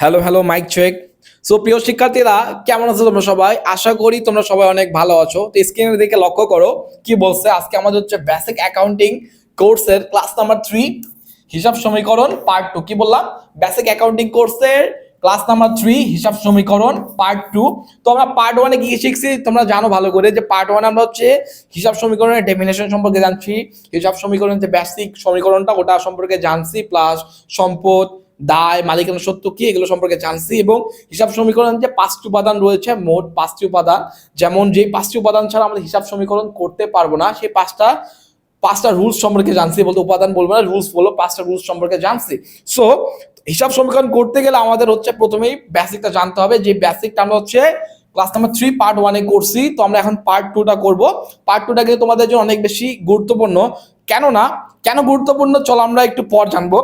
Hello hello mic check so প্রিয় শিক্ষার্থীরা, কেমন আছো তোমরা সবাই? আশা করি তোমরা সবাই অনেক ভালো আছো। তো স্ক্রিনের দিকে লক্ষ্য করো, কি বলছে? আজকে আমাদের হচ্ছে বেসিক অ্যাকাউন্টিং কোর্সের ক্লাস নাম্বার থ্রি হিসাব সমীকরণ পার্ট টু কি বললাম? বেসিক অ্যাকাউন্টিং কোর্সের ক্লাস নাম্বার থ্রি হিসাব সমীকরণ পার্ট টু তো আমরা পার্ট ওয়ানে কি শিখছি? তোমরা জানো ভালো করে যে পার্ট ওয়ানে আমরা হচ্ছে হিসাব সমীকরণের ডেফিনেশন সম্পর্কে জানছি। হিসাব সমীকরণের যে বেসিক সমীকরণটা, ওটা সম্পর্কে জানছি প্লাস সম্পদ দায়, মালিকানা সত্য কি, এগুলো সম্পর্কে জানছি এবং হিসাব সমীকরণ যে পাঁচটি উপাদান রয়েছে, মোট পাঁচটি উপাদান, যেমন যে পাঁচটি উপাদান ছাড়া আমরা হিসাব সমীকরণ করতে পারব না সেই পাঁচটা পাঁচটা রুলস সম্পর্কে জানছি, বলতে উপাদান বলব না রুলস বলো, পাঁচটা রুলস সম্পর্কে জানছি। সো হিসাব সমীকরণ করতে গেলে আমাদের হচ্ছে প্রথমেই বেসিকটা জানতে হবে, যে বেসিকটা আমরা হচ্ছে ক্লাস নাম্বার থ্রি পার্ট ওয়ানে করছি, তো আমরা এখন পার্ট টুটা করব। পার্ট টুটা কিন্তু তোমাদের জন্য অনেক বেশি গুরুত্বপূর্ণ। কেননা, কেন গুরুত্বপূর্ণ? চলো আমরা একটু পর জানব।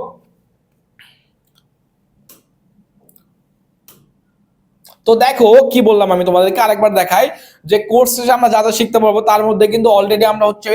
তো দেখো, কি বললাম আমি তোমাদেরকে আরেকবার দেখাই যে কোর্স শেষে আমরা যা যা শিখতে পারব তার মধ্যে কিন্তু অলরেডি আমরা হচ্ছে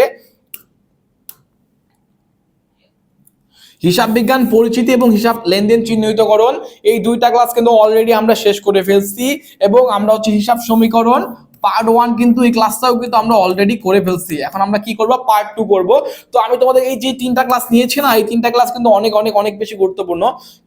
হিসাব বিজ্ঞান, পরিচিতি এবং হিসাব লেনদেন চিহ্নিতকরণ, এই দুইটা ক্লাস কিন্তু অলরেডি আমরা শেষ করে ফেলছি এবং আমরা হচ্ছে হিসাব সমীকরণ পার্ট ওয়ান কিন্তু এই ক্লাসটাও কিন্তু আমরা অলরেডি করে ফেলছি। এখন আমরা কি করব? পার্ট টু করব। তো আমি তোমাদের এই যে তিনটা ক্লাস নিয়েছি না, এই তিনটা ক্লাস কিন্তু অনেক অনেক অনেক বেশি গুরুত্বপূর্ণ।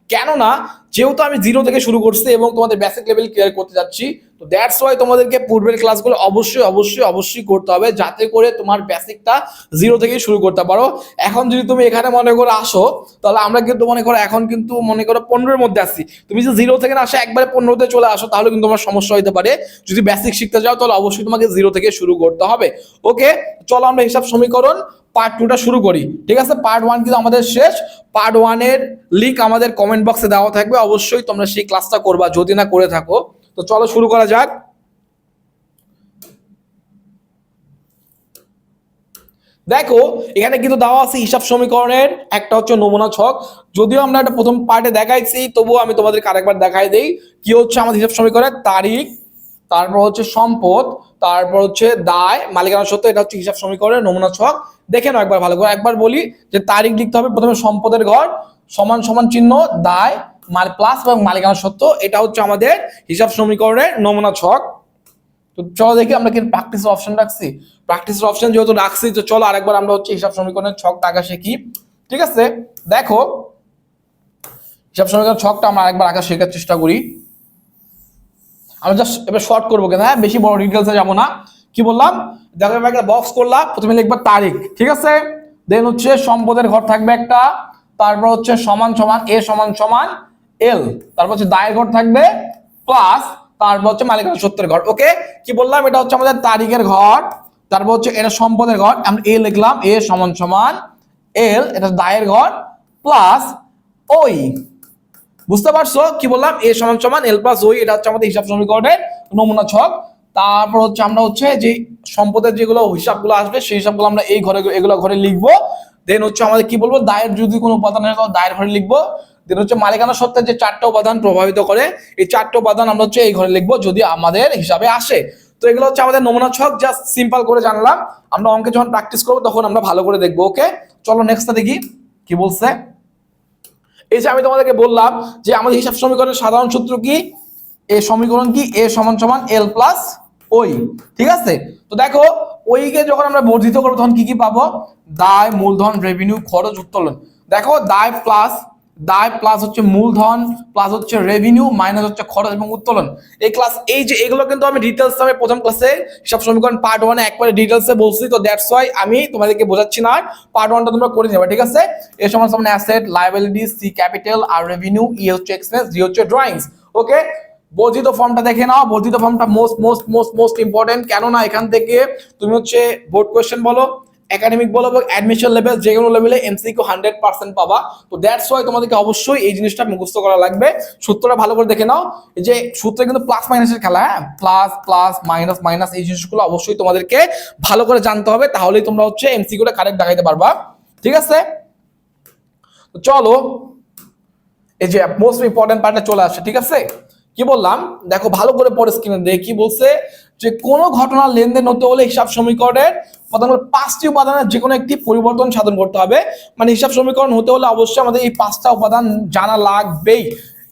কেননা, যেহেতু আমি জিরো থেকে শুরু করছি এবং তোমাদের বেসিক লেভেল ক্লিয়ার করতে যাচ্ছি, তো দ্যাটস ওয়াই তোমাদেরকে পূর্বের ক্লাসগুলো অবশ্যই অবশ্যই অবশ্যই করতে হবে যাতে করে তোমার বেসিকটা জিরো থেকে শুরু করতে পারো। এখন যদি তুমি এখানে মনে করো আসো, তাহলে আমরা কিন্তু মনে করো এখন কিন্তু মনে করো পনেরোর মধ্যে আসি তুমি যদি জিরো থেকে না আসে, একবারে পনেরোতে চলে আসো, তাহলে কিন্তু তোমার সমস্যা হতে পারে। যদি বেসিক শিখতে যাও, তাহলে অবশ্যই তোমাকে জিরো থেকে শুরু করতে হবে। ওকে চলো আমরা হিসাব সমীকরণ পার্ট টুটা শুরু করি। ঠিক আছে? পার্ট ওয়ান কিন্তু আমাদের শেষ। পার্ট ওয়ানের লিঙ্ক আমাদের কমেন্ট বক্সে দেওয়া থাকবে। অবশ্যই তোমরা সেই ক্লাসটা করবা, যদি না করে থাকো। তো চলো শুরু করা যাক। দেখো, এখানে কিন্তু দেওয়া আছে হিসাব সমীকরণের। একটা হচ্ছে নমুনা ছক। যদিও আমরা একটা প্রথম পার্টে দেখাইছি, তবুও আমি তোমাদেরকে আরেকবার দেখাই দেই। কি হচ্ছে আমাদের হিসাব সমীকরণের? তারিখ, তারপর হচ্ছে সম্পদ তারপর হচ্ছে দায়, মালিকানা সত্য এটা হচ্ছে হিসাব সমীকরণের নমুনা ছক। দেখে নাও একবার ভালো করে। একবার বলি যে তারিখ লিখতে হবে, প্রথমে সম্পদের ঘর, সমান সমান চিহ্ন, দায়, মাল প্লাস এবং মালিকানা সত্য এটা হচ্ছে আমাদের হিসাব সমীকরণের নমুনা ছক। তো চলো দেখি আমরা কি প্র্যাকটিসের অপশন রাখছি। প্র্যাকটিসের অপশন যেহেতু রাখছি, তো চলো আরেকবার আমরা হচ্ছে হিসাব সমীকরণের ছক টাকা শিখি। ঠিক আছে? দেখো, হিসাব সমীকরণ ছকটা আমরা আরেকবার আঁকা শেখার চেষ্টা করি। আমরা জাস্ট এবার শর্ট করব কেন? হ্যাঁ বেশি বড় ডিটেলসে যাব না। কি বললাম? দেখো, এবার একটা বক্স করলাম, প্রথমে লিখবা তারিখ, ঠিক আছে? দেন হচ্ছে সম্পদের ঘর থাকবে একটা, তারপর হচ্ছে সমান সমান, এ সমান সমান এল তারপর হচ্ছে দায়ের ঘর থাকবে প্লাস তারপর হচ্ছে মালিকানা সত্যের ঘর ওকে কি বললাম? এটা হচ্ছে আমাদের তারিখের ঘর, তারপর হচ্ছে এটা সম্পদের ঘর, আমরা এ লিখলাম এ সমান সমান এল এটা দায়ের ঘর প্লাস ওই বুঝতে পারছ? কি বললাম? এ সমান সমান এল প্লাস ওই এটা হচ্ছে আমাদের হিসাব সমীকরণের নমুনা ছক। তারপর হচ্ছে আমরা হচ্ছে যে সম্পদের যেগুলো হিসাবগুলো আসবে, সেই হিসাবগুলো আমরা এই ঘরে, এগুলো ঘরে লিখব। দেন হচ্ছে আমাদের কি বলব? দায়ের যদি কোনো উপাদান হয় দায়ের ঘরে লিখব। দেন হচ্ছে মালিকানা সত্ত্বের যে চারটা উপাদান প্রভাবিত করে, এই চারটা উপাদান আমরা হচ্ছে এই ঘরে লিখব যদি আমাদের হিসাবে আসে। তো এগুলো হচ্ছে আমাদের নমুনা ছক জাস্ট সিম্পল করে জানলাম। আমরা অঙ্কে যখন প্র্যাকটিস করব, তখন আমরা ভালো করে দেখব ওকে চলো নেক্সটটা দেখি, কি বলছে? এই যে আমি তোমাদেরকে বললাম যে আমাদের হিসাব সমীকরণের সাধারণ সূত্র কি? এ সমীকরণ কি? এ সমান সমান এল প্লাস ওই ঠিক আছে? তো দেখো ওইকে যখন আমরা বর্ধিত করব তখন কি কি পাবো? দায়, মূলধন রেভিনিউ খরচ, উত্তোলন। দেখো, দায় প্লাস দায় প্লাস হচ্ছে মূলধন প্লাস হচ্ছে রেভিনিউ মাইনাস হচ্ছে খরচ এবং উত্তোলন। এই ক্লাস এই যে এগুলো কিন্তু আমি ডিটেলস আমি প্রথম ক্লাসে হিসাব সমীকরণ পার্ট ওয়ানে একবারে ডিটেলসে বলছি, তো দ্যাটস ওয়াই আমি তোমাদেরকে বোঝাচ্ছি না পার্ট ওয়ানটা তোমরা করে নেবে ঠিক আছে? এ সমান সমান অ্যাসেট লাইবিলিটি সি ক্যাপিটাল আর রেভিনিউ ই হচ্ছে এক্সপেন্স ডি হচ্ছে ড্রয়িংস ওকে বর্ধিত ফর্মটা দেখে নাও, বর্ধিত ফর্মটা most most most most important কেননা এখান থেকে তুমি হচ্ছে বোর্ড কোয়েশ্চেন বলো একাডেমিক বলো বা অ্যাডমিশন লেভেল যে কোনো লেভেলে এমসিকিউ হান্ড্রেড পার্সেন্ট পাবা। তো দ্যাটস ওয়াই তোমাদেরকে অবশ্যই এই জিনিসটা মুখস্থ করা লাগবে। সূত্রটা ভালো করে দেখে নাও। যে সূত্রে কিন্তু প্লাস মাইনাসের খেলা হ্যাঁ? প্লাস প্লাস মাইনাস মাইনাস এই জিনিসগুলো অবশ্যই তোমাদেরকে ভালো করে জানতে হবে। তাহলেই তোমরা হচ্ছে এমসিকিউটা কারেক্ট দেখাইতে পারবা। ঠিক আছে? চলো, এই যে মোস্ট ইম্পর্টেন্ট পার্টটা চলে আসছে, ঠিক আছে? কি বললাম? দেখো, ভালো করে পরে স্ক্রিনে দেখ কি বলছে যে কোনো ঘটনার লেনদেন হতে হলে হিসাব সমীকরণের উপাদানগুলো পাঁচটি উপাদানের যে কোনো একটি পরিবর্তন সাধন করতে হবে। মানে হিসাব সমীকরণ হতে হলে অবশ্যই আমাদের এই পাঁচটা উপাদান জানা লাগবেই।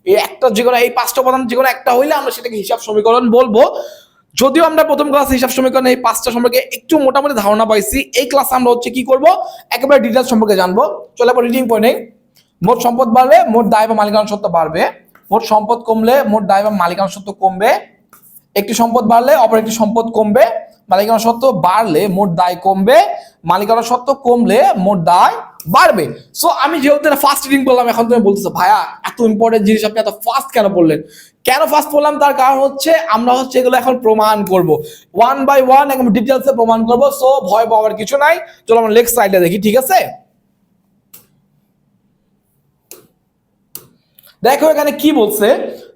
এই একটা যে কোনো এই পাঁচটা উপাদান যে কোনো একটা হইলে আমরা সেটাকে হিসাব সমীকরণ বলব। যদিও আমরা প্রথম ক্লাস হিসাব সমীকরণ এই পাঁচটা সম্পর্কে একটু মোটামুটি ধারণা পাইছি, এই ক্লাসে আমরা হচ্ছে কি করব? একেবারে ডিটেলস সম্পর্কে জানব। চলে এবার রিডিং পয়েন্ট মোট সম্পদ বাড়লে মোট দায় বা মালিকানা সত্ত্ব বাড়বে। মোট সম্পদ কমলে, মোট দায় বা মালিকানা সত্ত্ব কমবে। একটি সম্পদ বাড়লে, অপর একটি সম্পদ কমবে। মালিকানা সত্ত্ব বাড়লে, মোট দায় কমবে। মালিকানা সত্ত্ব কমলে, মোট দায় বাড়বে। সো আমি যেহেতু ফার্স্ট রিডিং করলাম, এখন তুমি বলতেছো, ভাইয়া, এত ইম্পর্টেন্ট জিনিস, আপনি এত ফার্স্ট কেন বললেন? কেন ফার্স্ট বললাম? তার কারণ হচ্ছে, আমরা হচ্ছে এগুলো এখন প্রমাণ করব। ওয়ান বাই ওয়ান একদম ডিটেলসে প্রমাণ করব। সো ভয় পাওয়ার কিছু নাই। চলো আমরা নেক্সট সাইডে দেখি, ঠিক আছে? দেখো এখানে কি বলছে?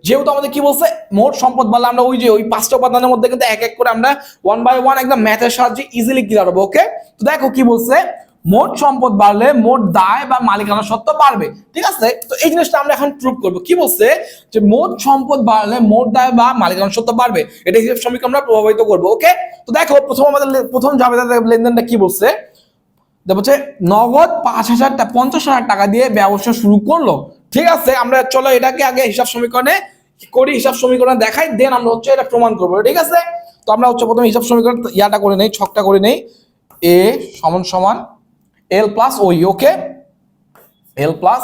যেহেতু আমাদের কি বলছে? মোট সম্পদ বললে আমরা ওই যে ওই পাঁচটা উপাদানের মধ্যে কিন্তু এক এক করে আমরা ওয়ান বাই ওয়ান একদম ম্যাথের সাহায্যে ইজিলি ক্লিয়ার হব ওকে তো দেখো কি বলছে? মোট সম্পদ বাড়লে মোট দায় বা মালিকানা সত্ত্ব বাড়বে, ঠিক আছে? তো এই জিনিসটা আমরা এখন প্রুভ করব। কি বলছে? যে মোট সম্পদ বাড়লে মোট দায় বা মালিকানা সত্ত্ব বাড়বে, এটা হিসেব সমীকরণ আমরা প্রভাবিত করব ওকে তো দেখো প্রথম আমাদের প্রথম জাবেদার লেনদেনটা কি বলছে? হচ্ছে নগদ পাঁচ হাজার পঞ্চাশ হাজার টাকা দিয়ে ব্যবসা শুরু করল। ঠিক আছে, আমরা চলো এটাকে আগে হিসাব সমীকরণে করি, হিসাব সমীকরণ দেখাই দেন আমরা হচ্ছে এটা প্রমাণ করব, ঠিক আছে? তো আমরা হচ্ছে প্রথমে হিসাব সমীকরণ ইয়াটা করে নেই, ছকটা করে নেই। এ সমান সমান এল প্লাস ওই ওকে এল প্লাস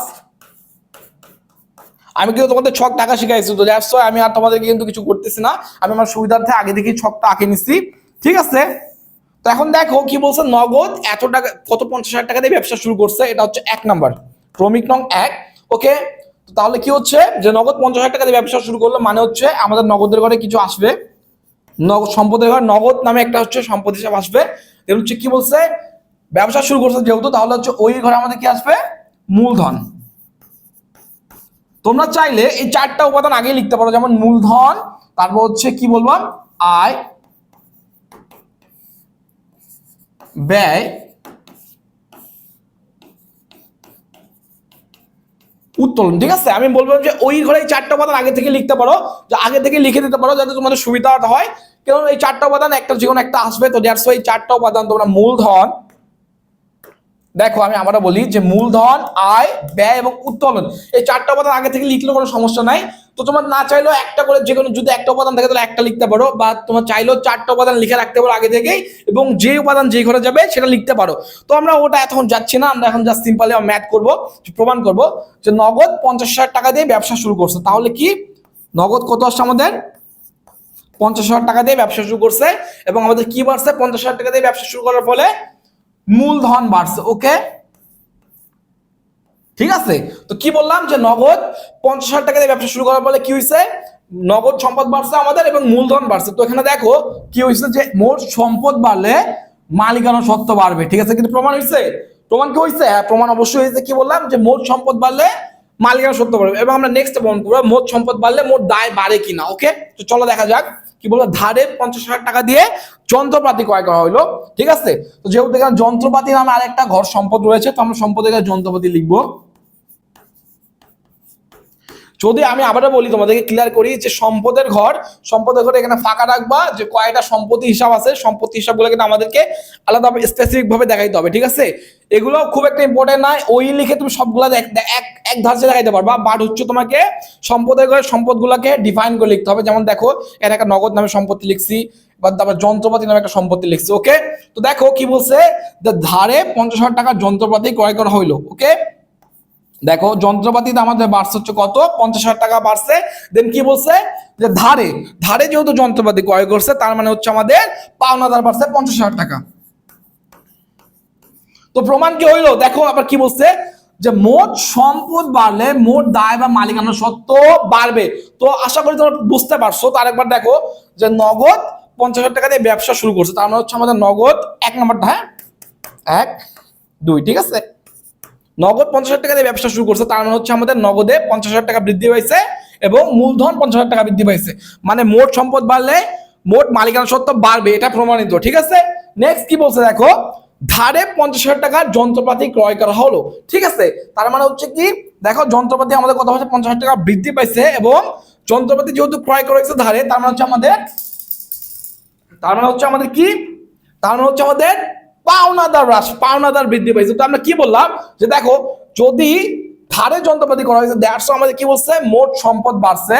আমি কিন্তু তোমাদের ছক টাকা শিখাইছি, তো দ্যাটস আমি আর তোমাদেরকে কিন্তু কিছু করতেছি না। আমি আমার সুবিধার্থে আগে থেকে ছকটা আঁকে নিচ্ছি ঠিক আছে? তো এখন দেখো কি বলছে, নগদ এত টাকা, কত পঞ্চাশ হাজার টাকা দিয়ে ব্যবসা শুরু করছে, এটা হচ্ছে এক নাম্বার। ক্রমিক নং এক, ওকে? তাহলে কি হচ্ছে যে নগদ পঞ্চাশ হাজার টাকা দিয়ে ব্যবসা শুরু করল মানে হচ্ছে আমাদের নগদের ঘরে কিছু আসবে। নগদ সম্পদের ঘর, নগদ নামে একটা হচ্ছে সম্পদ হিসাব আসবে। এবার হচ্ছে কি বলছে, ব্যবসা শুরু করছে যেহেতু, তাহলে হচ্ছে ওই ঘরে আমাদের কি আসবে? মূলধন। তোমরা চাইলে এই চারটা উপাদান আগেই লিখতে পারো, যেমন মূলধন, তারপর হচ্ছে কি বলব, আয় ব্যয় উত্তোলন, ঠিক আছে? আমি বলব যে ওই ঘরে এই চারটা উপাদান আগে থেকে লিখতে পারো, যে আগে থেকে লিখে দিতে পারো যাতে তোমাদের সুবিধা হয়। কারণ এই চারটা উপাদান একটা যে একটা আসবে, তো দ্যাটস এই চারটা উপাদান তোমরা মূলধন দেখো, আমি আবারও বলি যে মূলধন, আয়, ব্যয় এবং উত্তোলন, এই চারটা উপাদান আগে থেকে লিখলে কোনো সমস্যা নাই। তো তোমার না চাইলেও একটা করে যে কোনো যদি একটা উপাদান থাকে, তাহলে একটা লিখতে পারো, বা তোমার চাইলেও চারটা উপাদান লিখে রাখতে পারো আগে থেকেই, এবং যে উপাদান যে ঘরে যাবে সেটা লিখতে পারো। তো আমরা ওটা এখন যাচ্ছি না, আমরা এখন জাস্ট সিম্পলি ম্যাথ করব, প্রমাণ করব যে নগদ পঞ্চাশ হাজার টাকা দিয়ে ব্যবসা শুরু করছে। তাহলে কি? নগদ কত আসছে আমাদের? পঞ্চাশ হাজার টাকা দিয়ে ব্যবসা শুরু করছে, এবং আমাদের কি বাড়ছে? পঞ্চাশ হাজার টাকা দিয়ে ব্যবসা শুরু করার ফলে মূলধন বাড়ছে ওকে ঠিক আছে? তো কি বললাম? যে নগদ পঞ্চাশ হাজার টাকা দিয়ে ব্যবসা শুরু করার ফলে কি হয়েছে? নগদ সম্পদ বাড়ছে আমাদের এবং মূলধন বাড়ছে। তো এখানে দেখো, কি হয়েছে যে মোট সম্পদ বাড়লে মালিকানা সত্ত্ব বাড়বে। ঠিক আছে? কিন্তু প্রমাণ হয়েছে? প্রমাণ কি হয়েছে? হ্যাঁ প্রমাণ অবশ্যই হয়েছে। কি বললাম? যে মোট সম্পদ বাড়লে মালিকানা সত্ত্ব বাড়বে। এবং আমরা নেক্সট প্রমাণ করব, মোট সম্পদ বাড়লে মোট দায় বাড়ে কিনা ওকে তো চলো দেখা যাক। কি বলব ধারে পঞ্চাশ হাজার টাকা দিয়ে যন্ত্রপাতি ক্রয় করা হলো ঠিক আছে? তো যেহেতু এখানে যন্ত্রপাতি নামে আরেকটা ঘর সম্পদ রয়েছে, তো আমরা সম্পদের যন্ত্রপাতি লিখব। যদি আমি আবারও বলি, তোমাদেরকে ক্লিয়ার করি যে সম্পদের ঘর, সম্পদের ঘরে এখানে ফাঁকা রাখবা, যে কয়টা সম্পত্তি হিসাব আছে, সম্পত্তি হিসাবগুলো কিন্তু আমাদেরকে আলাদা স্পেসিফিক ভাবে দেখাইতে হবে, ঠিক আছে? এগুলো খুব একটা ইম্পর্টেন্ট নয়, ওই লিখে তুমি সবগুলা এক এক ধার্যে দেখাইতে পারবা বাট হচ্ছে তোমাকে সম্পদের ঘরে সম্পদগুলোকে ডিফাইন করে লিখতে হবে, যেমন দেখো, এখানে একটা নগদ নামে সম্পত্তি লিখছি, বা তারপর যন্ত্রপাতি নামে একটা সম্পত্তি লিখছি ওকে তো দেখো কি বলছে ধারে পঞ্চাশ হাজার টাকার যন্ত্রপাতি ক্রয় করা হইল ওকে দেখো যন্ত্রপাতিতে আমাদের বাড়ছে হচ্ছে কত? পঞ্চাশ হাজার টাকা বাড়ছে। দেন কি বলছে? যে ধারে ধারে যেহেতু যন্ত্রপাতি ক্রয় করছে, তার মানে হচ্ছে আমাদের পাওনাদার বাড়ছে পঞ্চাশ হাজার টাকা। তো প্রমাণ কি হইল? দেখো, আবার কি বলছে? যে মোট সম্পদ বাড়লে মোট দায় বা মালিকানা সত্ত্ব বাড়বে। তো আশা করি তোমরা বুঝতে পারছ। তো আরেকবার দেখো, যে নগদ পঞ্চাশ হাজার টাকা দিয়ে ব্যবসা শুরু করছে, তার মানে হচ্ছে আমাদের নগদ এক নম্বরটা হ্যাঁ? এক, দুই, ঠিক আছে? নগদ পঞ্চাশ হাজার টাকা দিয়ে ব্যবসা শুরু করছে, তার মানে হচ্ছে আমাদের নগদে পঞ্চাশ হাজার টাকা বৃদ্ধি পাইছে এবং মূলধন পঞ্চাশ হাজার টাকা বৃদ্ধি পাইছে। মানে মোট সম্পদ বাড়লে মোট মালিকানা সত্ত্ব বাড়বে, এটা প্রমাণিত, ঠিক আছে? নেক্সট কি বলছে দেখো? ধারে পঞ্চাশ হাজার টাকার যন্ত্রপাতি ক্রয় করা হলো, ঠিক আছে? তার মানে হচ্ছে কি? দেখো, যন্ত্রপাতি আমাদের কথা হচ্ছে পঞ্চাশ হাজার টাকা বৃদ্ধি পাইছে এবং যন্ত্রপাতি যেহেতু ক্রয় করা হয়েছে ধারে, তার মানে হচ্ছে আমাদের, তার মানে হচ্ছে আমাদের কি? তার মানে হচ্ছে আমাদের পাওনাদার হ্রাস, পাওনাদার বৃদ্ধি পাইছে তো আমরা কি বললাম? যে দেখো, যদি ধারে যন্ত্রপাতি করা হয়েছে দ্যাটস আমাদের কি বলছে? মোট সম্পদ বাড়ছে।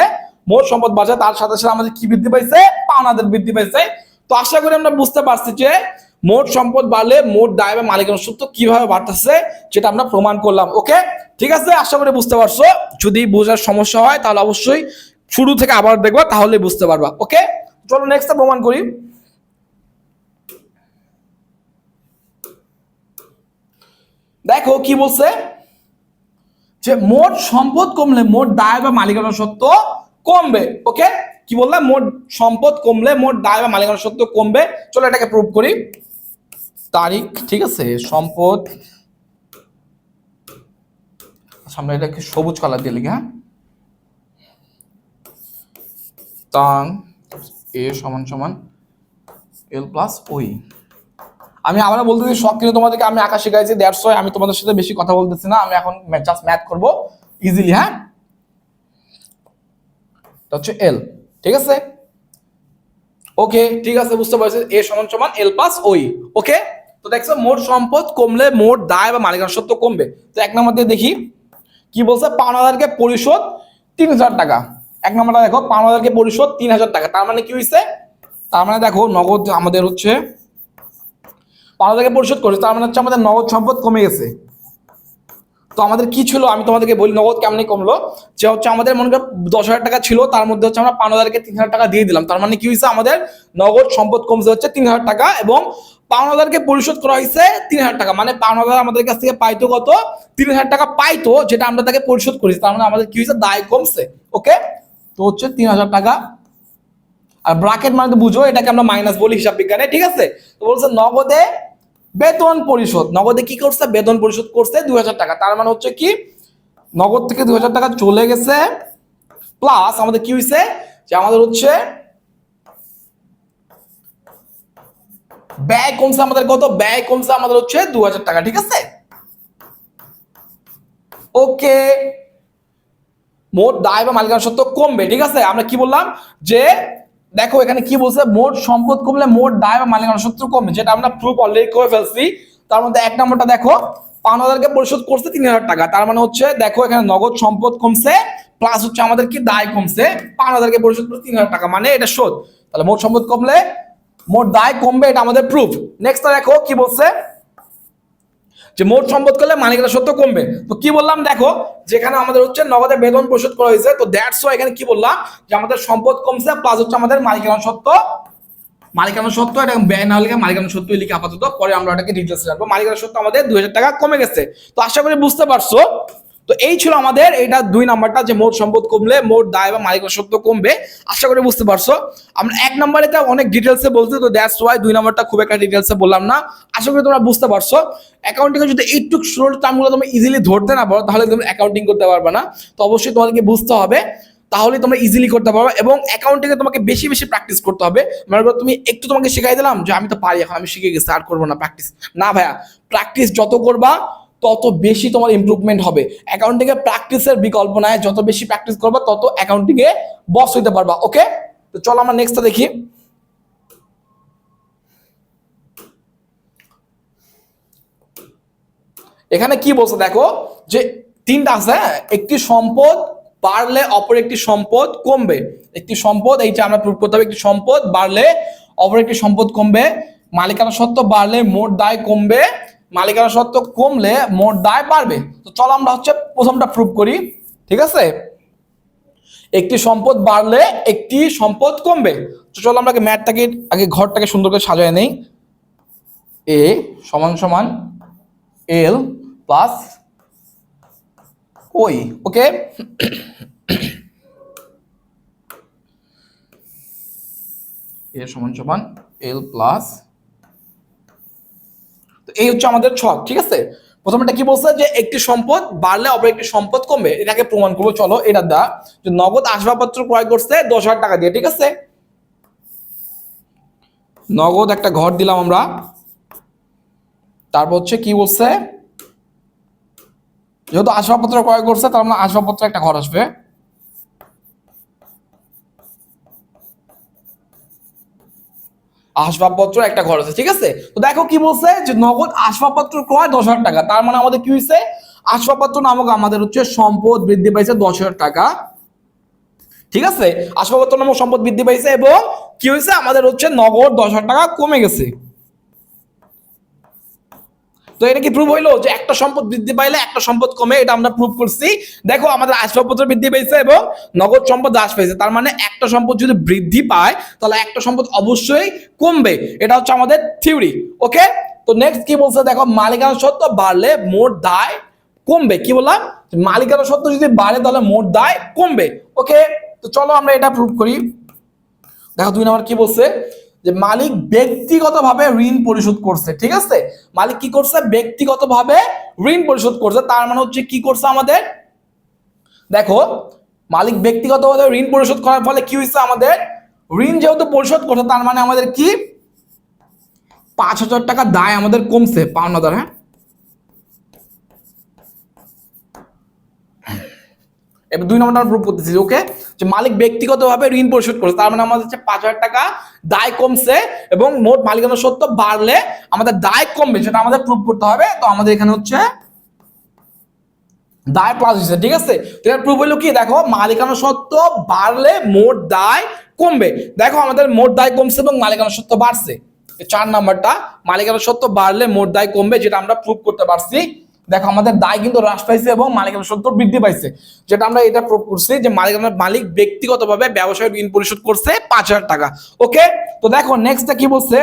মোট সম্পদ বাড়ছে, তার সাথে সাথে আমাদের কি বৃদ্ধি পাইছে পাওনাদের বৃদ্ধি পাইছে তো আশা করি আমরা বুঝতে পারছি যে মোট সম্পদ বাড়লে মোট দায় বা মালিকানা সত্য কীভাবে বাড়তেছে যেটা আমরা প্রমাণ করলাম, ওকে? ঠিক আছে? আশা করি বুঝতে পারছ। যদি বোঝার সমস্যা হয়, তাহলে অবশ্যই শুরু থেকে আবার দেখবা তাহলে বুঝতে পারবা, ওকে? চলো নেক্সট প্রমাণ করি। দেখো কি বলছে? যে মোট সম্পদ কমলে মোট দায় বা মালিকানা সত্ত্ব কমবে ওকে কি বললাম? মোট সম্পদ কমলে মোট দায় বা মালিকানা সত্ত্ব কমবে। চলো এটাকে প্রুভ করি। তারিখ, ঠিক আছে? সম্পদ আমরা এটাকে সবুজ কালার দিয়ে লিখি হ্যাঁ? এ সমান সমান, এল প্লাস ওই। আমি আবার বলতেছি সব কিছু তোমাদেরকে আমি আঁকা শিখাইছি দ্যাটস ওয়াই আমি তোমাদের সাথে বেশি কথা বলতেছি না, আমি এখন জাস্ট ম্যাথ করব ইজিলি হ্যাঁ? হচ্ছে এল ঠিক আছে? ওকে ঠিক আছে, বুঝতে পারছি এ সমান সমান এল প্লাস ওই ওকে তো দেখছ, মোট সম্পদ কমলে মোট দায় বা মালিকানা সত্ত্ব কমবে। তো এক নম্বর দিয়ে দেখি, কি বলছে? পাওনাদারকে পরিশোধ তিন হাজার টাকা। এক নম্বরটা দেখো পাওনাদারকে পরিশোধ তিন হাজার টাকা। তার মানে কি হয়েছে তার মানে দেখো, নগদ আমাদের হচ্ছে পাওনাদারকে পরিশোধ করেছে, তার মানে হচ্ছে আমাদের নগদ সম্পদ কমে গেছে। তো আমাদের কি ছিল? আমি তোমাদেরকে বলি, নগদ কেমনি কমলো? যে হচ্ছে আমাদের মনে করো দশ হাজার টাকা ছিল, তার মধ্যে হচ্ছে আমরা পাওনাদারকে তিন হাজার টাকা দিয়ে দিলাম। তার মানে কি হয়েছে? আমাদের নগদ সম্পদ কমছে হচ্ছে তিন হাজার টাকা এবং পাওনাদারকে পরিশোধ করা হয়েছে তিন হাজার টাকা। মানে পাওনাদার আমাদের কাছ থেকে পাইতো কত? তিন হাজার টাকা পাইতো, যেটা আমরা তাকে পরিশোধ করেছি। তার মানে আমাদের কি হয়েছে? দায় কমছে ওকে তো হচ্ছে তিন হাজার টাকা আর ব্রাকেট মানে তো বুঝো, এটাকে আমরা মাইনাস বলি হিসাব বিজ্ঞানে, ঠিক আছে? তো বলছে নগদে বেতন পরিশোধ। নগদে কি করছে? বেতন পরিশোধ করছে দুই হাজার টাকা। তার মানে হচ্ছে কি, নগদ থেকে দুই হাজার টাকা চলে গেছে প্লাস আমাদের কি হয়েছে যে আমাদের হচ্ছে ব্যয় কমছে আমাদের কত? ব্যয় কমছে আমাদের হচ্ছে দু হাজার টাকা, ঠিক আছে? ওকে। মোট দায় বা মালিকানা সত্ত্ব কমবে, ঠিক আছে? আমরা কি বললাম? যে দেখো এখানে কি বলছে? মোট সম্পদ কমলে মোট দায় বা মালিকানা সত্ত্ব কমবে, যেটা আমরা প্রুফ অলরেডি করে ফেলছি। তার মধ্যে এক নম্বরটা দেখো পাওনাদারকে পরিশোধ করছে তিন হাজার টাকা। তার মানে হচ্ছে, দেখো এখানে নগদ সম্পদ কমছে প্লাস হচ্ছে আমাদের কি দায় কমছে পাওনাদারকে পরিশোধ করছে তিন হাজার টাকা। মানে এটা শোধ। তাহলে মোট সম্পদ কমলে, মোট দায় কমবে, এটা আমাদের প্রুফ নেক্সট দেখো, কি বলছে? যে মোট সম্পদ করলে মালিকানা সত্য কমবে। তো কি বললাম দেখো, যেখানে আমাদের হচ্ছে নগদে বেতন পরিশোধ করা হয়েছে, তো দ্যাটস এখানে কি বললাম, যে আমাদের সম্পদ কমছে প্লাস হচ্ছে আমাদের মালিকানা সত্য। মালিকানা সত্য, এটা ব্যয় না হলে মালিকানা সত্য লিখে আপাতত পরে আমরা এটাকে ডিটেলস জানব মালিকানা সত্য আমাদের দুই হাজার টাকা কমে গেছে। তো আশা করি বুঝতে পারছ তো এই ছিল আমাদের এটা দুই নাম্বারটা যে মোট সম্পদ কমলে, মোট দায় বা মালিকানা সত্য কমবে। আশা করি বুঝতে পারছ। আমরা এক নম্বরে তো অনেক ডিটেলসে বলছি, তো দ্যাটস ওয়াই দুই নাম্বারটা খুব একটা ডিটেলসে বললাম না। আশা করি তোমরা বুঝতে পারছ। অ্যাকাউন্টিং যদি এইটুক স্লোর টার্মগুলো তুমি ইজিলি ধরতে না পারো, তাহলে তুমি অ্যাকাউন্টিং করতে পারবে না। তো অবশ্যই তোমাদেরকে বুঝতে হবে, তাহলে তোমরা ইজিলি করতে পারবে এবং অ্যাকাউন্টিং এ তোমাকে বেশি বেশি প্র্যাকটিস করতে হবে। মনে তুমি একটু তোমাকে শিখাই দিলাম যে আমি তো পারি, এখন আমি শিখে গেছি, আর করব না প্র্যাকটিস না ভাইয়া প্র্যাকটিস যত করবা তত বেশি তোমার ইমপ্রুভমেন্ট হবে। অ্যাকাউন্টিং এ প্র্যাকটিসের বিকল্প নাই যত বেশি প্র্যাকটিস করবা, তত অ্যাকাউন্টিং এ বস হইতে পারবা ওকে তো চলো আমরা নেক্সটটা দেখি। এখানে কি বলছে দেখো, যে তিনটা আছে হ্যাঁ? একটি সম্পদ বাড়লে অপর একটি সম্পদ কমবে। একটি সম্পদ, এইটা আমরা প্রুভ করতে হবে, একটি সম্পদ বাড়লে অপর একটি সম্পদ কমবে। মালিকানা সত্ত্ব বাড়লে মোট দায় কমবে। মালিকানা সত্ত্ব কমলে মোট দায় বাড়বে। তো চলো আমরা হচ্ছে প্রথমটা প্রুভ করি, ঠিক আছে? একটি সম্পদ বাড়লে একটি সম্পদ কমবে। তো চলো আমরা ম্যাটটাকে, আগে ঘরটাকে সুন্দর করে সাজায় নেই। এ সমান সমান এল প্লাস ওই, ওকে? এ সমান সমান এল প্লাস এই হচ্ছে আমাদের ছক, ঠিক আছে? প্রথমে কি বলছে যে একটি সম্পদ বাড়লে অপর একটি সম্পদ কমবে? এটাকে প্রমাণ করব, চলো, এটা দা। যে নগদ আসবাবপত্র ক্রয় করছে দশ হাজার টাকা দিয়ে, ঠিক আছে? নগদ একটা ঘর দিলাম আমরা। তারপর হচ্ছে কি বলছে? যেহেতু আসবাবপত্র ক্রয় করছে তার মানে আসবাবপত্র একটা ঘর আসবে। আসবাবপত্র একটা ঘর আছে, ঠিক আছে? তো দেখো কি বলছে যে নগদ আসবাবপত্র ক্রয় দশ হাজার টাকা। তার মানে আমাদের কি হয়েছে? আসবাবপত্র নামক আমাদের হচ্ছে সম্পদ বৃদ্ধি পাইছে দশ হাজার টাকা। ঠিক আছে? আসবাবপত্র নামক সম্পদ বৃদ্ধি পাইছে এবং কি হয়েছে? আমাদের হচ্ছে নগদ দশ হাজার টাকা কমে গেছে। তো এটা কি প্রুভ হইল যে একটা সম্পদ বৃদ্ধি পাইলে একটা সম্পদ কমে? এটা আমরা প্রুভ করছি। দেখো, আমাদের আসবাবপত্র বৃদ্ধি পেয়েছে এবং নগদ সম্পদ হ্রাস পেয়েছে তার মানে একটা সম্পদ যদি বৃদ্ধি পায়, তাহলে একটা সম্পদ অবশ্যই কমবে। এটা হচ্ছে আমাদের থিওরি ওকে তো নেক্সট কি বলছে? দেখো, মালিকানা সত্ত্ব বাড়লে মোট দায় কমবে। কি বললাম? মালিকানা সত্ত্ব যদি বাড়ে, তাহলে মোট দায় কমবে ওকে তো চলো আমরা এটা প্রুভ করি। দেখো, দুই নম্বর কি বলছে? যে মালিক ব্যক্তিগতভাবে ঋণ পরিশোধ করছে, ঠিক আছে? মালিক কি করছে? ব্যক্তিগতভাবে ঋণ পরিশোধ করছে। তার মানে হচ্ছে কি করছে আমাদের? দেখো, মালিক ব্যক্তিগতভাবে ঋণ পরিশোধ করার ফলে কি হয়েছে আমাদের? ঋণ যেহেতু পরিশোধ করছে, তার মানে আমাদের কি? পাঁচ হাজার টাকা দায় আমাদের কমছে, পাওনাদার হ্যাঁ? এবার দুই নম্বরটা প্রুভ করতেছি ওকে যে মালিক ব্যক্তিগতভাবে ঋণ পরিশোধ করেছে, তার মানে আমাদের হচ্ছে পাঁচ হাজার টাকা দায় কমছে এবং মোট মালিকানা সত্ত্ব বাড়লে আমাদের দায় কমবে, সেটা আমাদের প্রুভ করতে হবে। তো আমাদের এখানে হচ্ছে দায় প্লাস হচ্ছে ঠিক আছে? তো এর প্রুফ হলো কি? দেখো, মালিকানা সত্ত্ব বাড়লে মোট দায় কমবে। দেখো, আমাদের মোট দায় কমছে এবং মালিকানা সত্ত্ব বাড়ছে। চার নাম্বারটা, মালিকানা সত্ত্ব বাড়লে মোট দায় কমবে, যেটা আমরা প্রুভ করতে পারছি। দেখো, আমাদের দায় কিন্তু হ্রাস পাইছে এবং মালিকানা সত্য বৃদ্ধি পাইছে। যেটা আমরা এটা প্রুভ করছি যে মালিকানা মালিক ব্যক্তিগতভাবে ব্যবসায় ঋণ পরিশোধ করছে পাঁচ হাজার টাকা। ওকে? তো দেখো নেক্সটটা কি বলছে?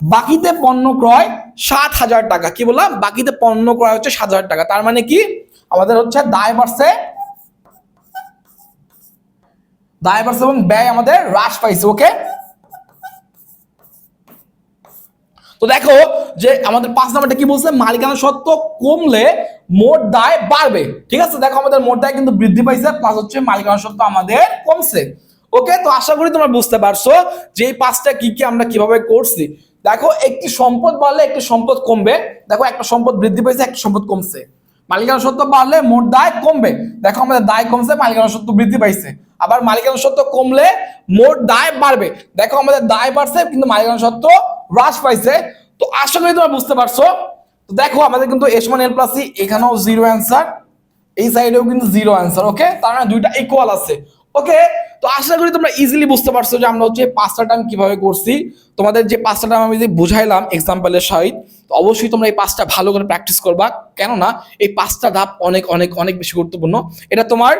বাকিতে পণ্য ক্রয় সাত হাজার টাকা। কি বললাম? বাকিতে পণ্য ক্রয় হচ্ছে সাত হাজার টাকা। তার মানে কি? আমাদের হচ্ছে দায় বাড়ছে দায় বাড়ছে এবং ব্যয় আমাদের হ্রাস পাইছে। ওকে? তো দেখো যে আমাদের পাঁচ নাম্বারটা কি বলছে? মালিকানা সত্ত্ব কমলে মোট দায় বাড়বে। ঠিক আছে? দেখো আমাদের মোট দায় কিন্তু বৃদ্ধি পাইছে প্লাস হচ্ছে মালিকানা সত্ত্ব আমাদের কমছে। ওকে তো আশা করি তোমরা বুঝতে পারছ যে এই পাঁচটা কি কি আমরা কীভাবে করছি। দেখো, একটি সম্পদ বাড়লে একটি সম্পদ কমবে। দেখো, একটা সম্পদ বৃদ্ধি পাইছে, একটা সম্পদ কমছে। মালিকানা সত্ত্ব বাড়লে মোট দায় কমবে। দেখো, আমাদের দায় কমছে, মালিকানা সত্ত্ব বৃদ্ধি পাইছে। আবার মালিকানা সত্ত্ব কমলে মোট দায় বাড়বে। দেখো আমাদের দায় বাড়ছে, কিন্তু মালিকানা সত্ত্ব হ্রাস পাইছে। তো আশা করি তোমরা বুঝতে পারছ। তো দেখো, আমাদের কিন্তু এস মান এল প্লাস সি এখানেও জিরো অ্যান্সার এই সাইডেও কিন্তু জিরো অ্যান্সার ওকে তার মানে দুইটা ইকুয়াল আছে ওকে তো আশা করি তোমরা ইজিলি বুঝতে পারছ যে আমরা হচ্ছে পাঁচটা টার্ম কীভাবে করছি। তোমাদের যে পাঁচটা টার্ম আমি যে বুঝাইলাম এক্সাম্পলের সহিত, তো অবশ্যই তোমরা এই পাঁচটা ভালো করে প্র্যাকটিস করবা। কেননা এই পাঁচটা ধাপ অনেক অনেক অনেক বেশি গুরুত্বপূর্ণ। এটা তোমার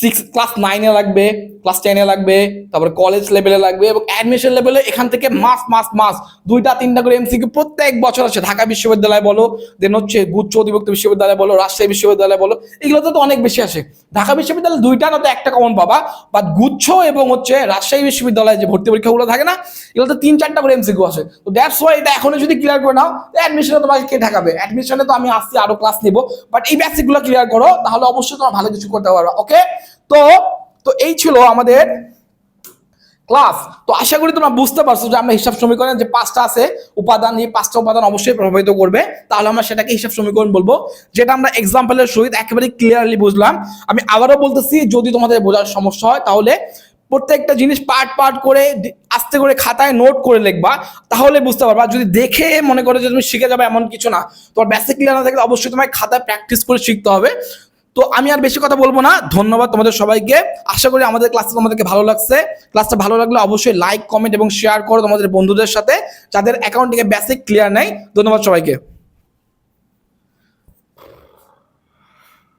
সিক্স ক্লাস নাইনে লাগবে ক্লাস টেনে লাগবে, তারপর কলেজ লেভেলে লাগবে এবং অ্যাডমিশন লেভেলে এখান থেকে মাস মাস মাস দুইটা, তিনটা করে এমসিকিউ প্রত্যেক বছর আছে ঢাকা বিশ্ববিদ্যালয় বলো দেন হচ্ছে গুচ্ছ অধিভুক্ত বিশ্ববিদ্যালয় বলো, রাজশাহী বিশ্ববিদ্যালয় বলো, এগুলোতে তো অনেক বেশি আসে। ঢাকা বিশ্ববিদ্যালয় দুইটা না তো একটা কমন পাবা বাট গুচ্ছ এবং হচ্ছে রাজশাহী বিশ্ববিদ্যালয়ে যে ভর্তি পরীক্ষাগুলো থাকে না, এগুলোতে তিন, চারটা করে এমসিকিউ আসে। তো দ্যাটস ওয়াই এটা এখনও যদি ক্লিয়ার করে নাও অ্যাডমিশনে তোমাকে কে ঢাকাবে অ্যাডমিশনে তো আমি আসছি, আরও ক্লাস নিব বাট এই বেসিকগুলো ক্লিয়ার করো, তাহলে অবশ্যই তোমার ভালো কিছু করতে পারবে ওকে তো তো এই ছিল আমাদের ক্লাস তো আশা করি তোমরা বুঝতে পারছ যে আমরা হিসাব সমীকরণের যে পাঁচটা আছে, উপাদান এই পাঁচটা উপাদান অবশ্যই প্রভাবিত করবে। তাহলে আমরা সেটাকে হিসাব সমীকরণ বলব, যেটা আমরা এক্সাম্পলের সহিত একেবারে ক্লিয়ারলি বুঝলাম। আমি আবারও বলতেছি, যদি তোমাদের বোঝার সমস্যা হয়, তাহলে প্রত্যেকটা জিনিস পার্ট পার্ট করে আস্তে করে খাতায় নোট করে লিখবা, তাহলে বুঝতে পারবা। যদি দেখে মনে করো যে তুমি শিখে যাবে এমন কিছু না, তোমার বেসিক ক্লিয়ার না থাকলে অবশ্যই তোমায় খাতায় প্র্যাকটিস করে শিখতে হবে। তো আমি আর বেশি কথা বলব না। ধন্যবাদ তোমাদের সবাইকে। আশা করি আমাদের ক্লাসটা তোমাদেরকে ভালো লাগছে। ক্লাসটা ভালো লাগলে অবশ্যই লাইক কমেন্ট এবং শেয়ার করো তোমাদের বন্ধুদের সাথে। যাদের অ্যাকাউন্ট থেকে বেসিক ক্লিয়ার নেই, ধন্যবাদ সবাইকে।